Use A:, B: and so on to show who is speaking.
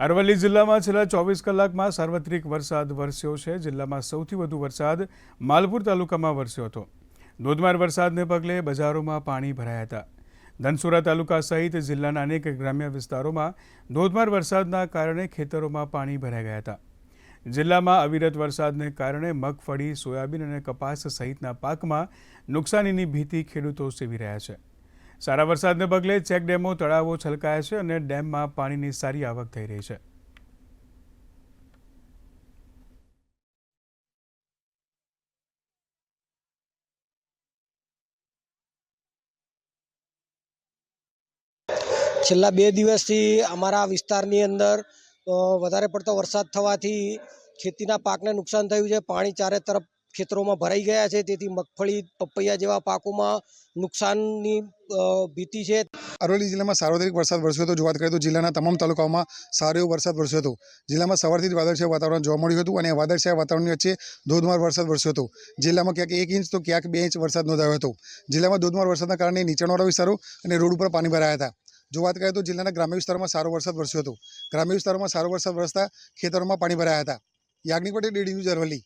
A: અરવલ્લી જિલ્લામાં છેલ્લા ચોવીસ કલાકમાં સાર્વત્રિક વરસાદ વરસ્યો છે. જિલ્લામાં સૌથી વધુ વરસાદ માલપુર તાલુકામાં વરસ્યો હતો. ધોધમાર વરસાદને પગલે બજારોમાં પાણી ભરાયા હતા. ધનસુરા તાલુકા સહિત જિલ્લાના અનેક ગ્રામ્ય વિસ્તારોમાં ધોધમાર વરસાદના કારણે ખેતરોમાં પાણી ભરાઈ ગયા હતા. જિલ્લામાં અવિરત વરસાદને કારણે મગફળી, સોયાબીન અને કપાસ સહિતના પાકમાં નુકસાનીની ભીતિ ખેડૂતો સેવી રહ્યા છે. સારા વરસાદને પગલે ચેકડેમો તળાવો છલકાયા છે અને ડેમમાં પાણીની સારી આવક થઈ રહી છે.
B: છેલ્લા બે દિવસથી અમારા વિસ્તારની અંદર વધારે પડતો વરસાદ થવાથી ખેતીના પાકને નુકસાન થયું છે. પાણી ચારે તરફ ખેતરોમાં ભરાઈ ગયા છે. તેથી મગફળી, પપૈયા જેવા પાકોમાં નુકસાનની ભીતિ છે.
C: અરવલ્લી જિલ્લામાં સાર્વત્રિક વરસાદ વરસ્યો હતો. જો વાત કરીએ તો જિલ્લાના તમામ તાલુકાઓમાં સારો એવો વરસાદ વરસ્યો હતો. જિલ્લામાં સવારથી જ વાદળછાયું વાતાવરણ જોવા મળ્યું હતું અને વાદળછાયા વાતાવરણની વચ્ચે ધોધમાર વરસાદ વરસ્યો હતો. જિલ્લામાં ક્યાંક એક ઇંચ તો ક્યાંક બે ઇંચ વરસાદ નોંધાયો હતો. જિલ્લામાં ધોધમાર વરસાદના કારણે નીચાણવાળા વિસ્તારો અને રોડ ઉપર પાણી ભરાયા હતા. જો વાત કરીએ તો જિલ્લાના ગ્રામ્ય વિસ્તારોમાં સારો વરસાદ વરસ્યો હતો. ગ્રામ્ય વિસ્તારોમાં સારો વરસાદ વરસતા ખેતરોમાં પાણી ભરાયા હતા. Yagnik Patel DD news Aravalli.